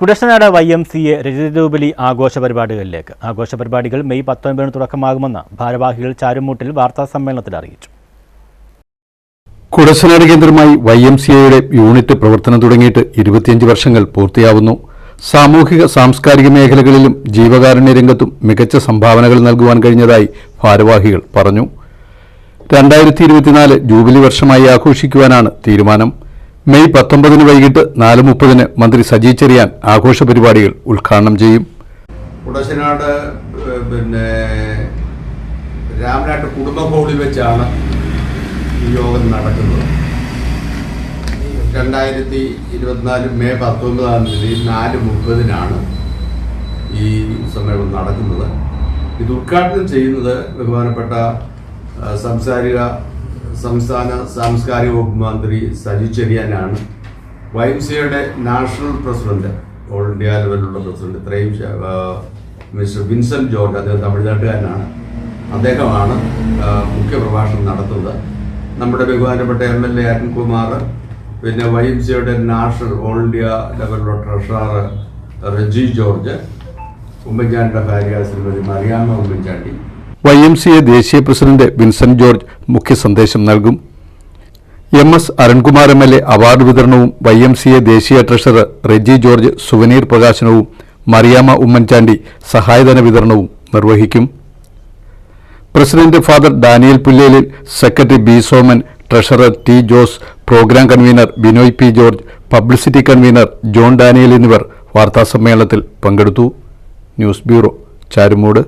Kudassanad Y M C A രജതജൂബിലി ആഘോഷ പരിപാടികളിലേക്ക് ആഘോഷ പരിപാടികൾ മെയ് പത്തൊൻപതിന് തുടക്കമാകുമെന്ന് ഭാരവാഹികൾ ചാരുമൂട്ടിൽ വാർത്താ സമ്മേളനത്തിൽ അറിയിച്ചു. കുടശനാട് കേന്ദ്രമായി വൈ എം സി എയുടെ യൂണിറ്റ് പ്രവർത്തനം തുടങ്ങിയിട്ട് ഇരുപത്തിയഞ്ച് വർഷങ്ങൾ പൂർത്തിയാവുന്നു. സാമൂഹിക സാംസ്കാരിക മേഖലകളിലും ജീവകാരുണ്യ രംഗത്തും മികച്ച സംഭാവനകൾ നൽകുവാൻ കഴിഞ്ഞതായി ഭാരവാഹികൾ പറഞ്ഞു. രണ്ടായിരത്തി ഇരുപത്തിനാല് ജൂബിലി വർഷമായി ആഘോഷിക്കുവാനാണ് തീരുമാനം. മെയ് പത്തൊമ്പതിന് വൈകിട്ട് നാല് മുപ്പതിന് മന്ത്രി സജി ചെറിയാൻ ആഘോഷ പരിപാടികൾ ഉദ്ഘാടനം ചെയ്യും. കുടശനാട് പിന്നെ രാമനാട്ട് കുടുംബ ഹോളിൽ വെച്ചാണ് ഈ യോഗം നടക്കുന്നത്. രണ്ടായിരത്തി ഇരുപത്തിനാല് മെയ് പത്തൊമ്പതാം തീയതി നാല് മുപ്പതിനാണ് ഈ സമ്മേളനം നടക്കുന്നത്. ഇത് ഉദ്ഘാടനം ചെയ്യുന്നത് ബഹുമാനപ്പെട്ട സംസാരിക സംസ്ഥാന സാംസ്കാരിക വകുപ്പ് മന്ത്രി സജി ചെറിയാനാണ്. വൈ എം സിയുടെ നാഷണൽ പ്രസിഡന്റ് ഓൾ ഇന്ത്യ ലെവലിലുള്ള പ്രസിഡന്റ് ഇത്രയും മിസ്റ്റർ വിൻസെന്റ് ജോർജ് അദ്ദേഹം തമിഴ്നാട്ടുകാരനാണ്. അദ്ദേഹമാണ് മുഖ്യപ്രഭാഷണം മുഖ്യ പ്രഭാഷണം നടത്തുന്നത്. നമ്മുടെ ബഹുമാനപ്പെട്ട എം എൽ എ അരുൺകുമാർ പിന്നെ വൈ എം സിയുടെ നാഷണൽ ഓൾ ഇന്ത്യ ലെവലിലുള്ള ട്രഷറർ റജി ജോർജ് ഉമ്മൻചാണ്ടിയുടെ ഭാര്യ Shrimati Mariamma Oommen Chandy Y M C A ദേശീയ പ്രസിഡന്റ് വിൻസെന്റ് ജോർജ് മുഖ്യ സന്ദേശം നൽകും. M S Arunkumar M L A award വിതരണവും വൈ എം സി എ ദേശീയ ട്രഷറർ റെജി ജോർജ് സുവനീർ പ്രകാശനവും മറിയാമ്മ ഉമ്മൻചാണ്ടി സഹായധന വിതരണവും നിർവഹിക്കും. President father Daniel Pullelil secretary B Soman treasurer T Jose program convener Binoy P George publicity convener John Daniel എന്നിവർ വാർത്താസമ്മേളനത്തിൽ പങ്കെടുത്തു. News bureau Charummood.